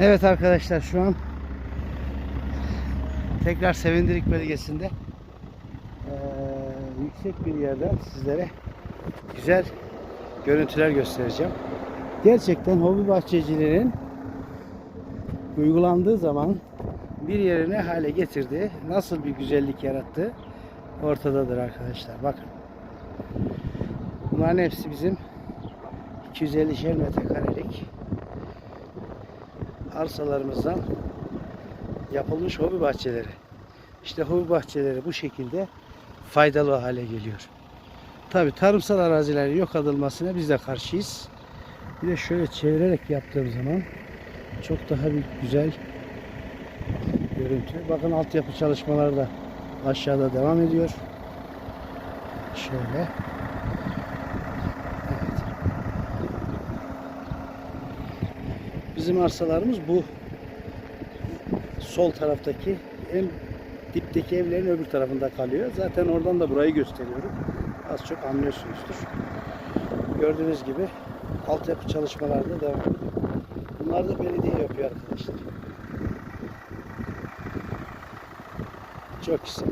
Evet arkadaşlar şu an tekrar Sevindirik bölgesinde eee, yüksek bir yerden sizlere güzel görüntüler göstereceğim. Gerçekten hobi bahçeciliğinin uygulandığı zaman bir yere ne hale getirdiği, nasıl bir güzellik yarattığı ortadadır arkadaşlar. Bakın. Bunların hepsi bizim 250'şer metrekarelik arsalarımızdan yapılmış hobi bahçeleri. İşte hobi bahçeleri bu şekilde faydalı hale geliyor. Tabi tarımsal arazilerin yok edilmesine biz de karşıyız. Bir de şöyle çevirerek yaptığım zaman çok daha bir güzel görüntü. Bakın altyapı çalışmaları da aşağıda devam ediyor. Şöyle. Bizim arsalarımız bu sol taraftaki en dipteki evlerin öbür tarafında kalıyor. Zaten oradan da burayı gösteriyorum. Az çok anlıyorsunuzdur. Gördüğünüz gibi altyapı çalışmaları da devam ediyor. Bunlar da belediye yapıyor arkadaşlar. Çok güzel.